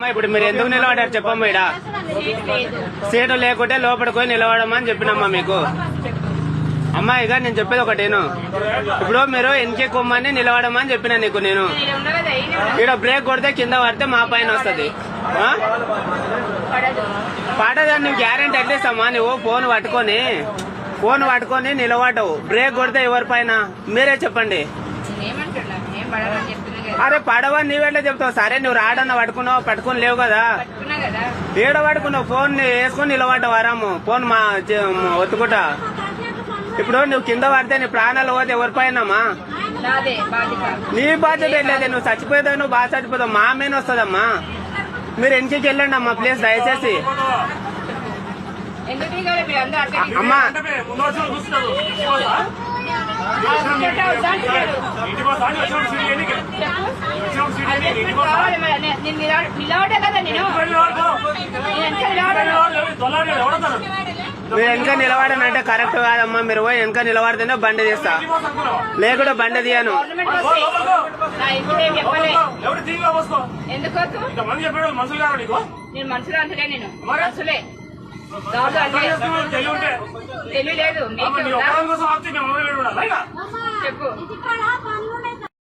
ఇప్పుడు మీరు ఎందుకు నిలబడారు చెప్పమ్మా ఇడ సీటు లేకుంటే లోపలికి పోయి నిలబడమని చెప్పినమ్మా మీకు. అమ్మా ఇక నేను చెప్పేది ఒకటేను ఇప్పుడు మీరు ఎన్కే కొమ్మని నిలబడమని చెప్పిన నీకు నేను. ఇక్కడ బ్రేక్ కొడితే కింద పడితే మా పైన వస్తుంది. పడదు నువ్వు గ్యారెంటీ అట్లేస్తామా నువ్వు ఫోన్ పట్టుకొని ఫోన్ పట్టుకొని నిలబడవు బ్రేక్ కొడితే ఎవరి పైన? మీరే చెప్పండి. అరే పడవని నీవెట్లా చెప్తావు సరే నువ్వు రాడన్న పట్టుకున్నావు పట్టుకొని లేవు కదా పట్టుకున్నా కదా ఏడ పట్టుకున్నావు ఫోన్ వేసుకొని నిలబడ్డావు ఆరాము ఫోన్ మా ఒత్తుకుంటా ఇప్పుడు నువ్వు కింద పడితే నీ ప్రాణాలు పోతే ఎవరి పైనమ్మా నాదే బాధ్యత నీ బాధ్యత ఏంటంటే నువ్వు చచ్చిపోతావు నువ్వు బాగా చచ్చిపోతావు మా మీద వస్తుందమ్మా మీరు ఎన్నికి వెళ్ళండి అమ్మా ప్లీజ్ దయచేసి అమ్మా కోసం కావాలి మరి? నేను- నిలబడ- కదా నేను వెనక నిలబడనంటే కరెక్ట్ కాదమ్మా మీరు పోయి వెనక నిలబడితేనే బండి తీస్తా లేకుండా బండి తీయను ఎందుకు నేను మనుషులు అంతలే నేను? మనుషులే తెలియలేదు చెప్పు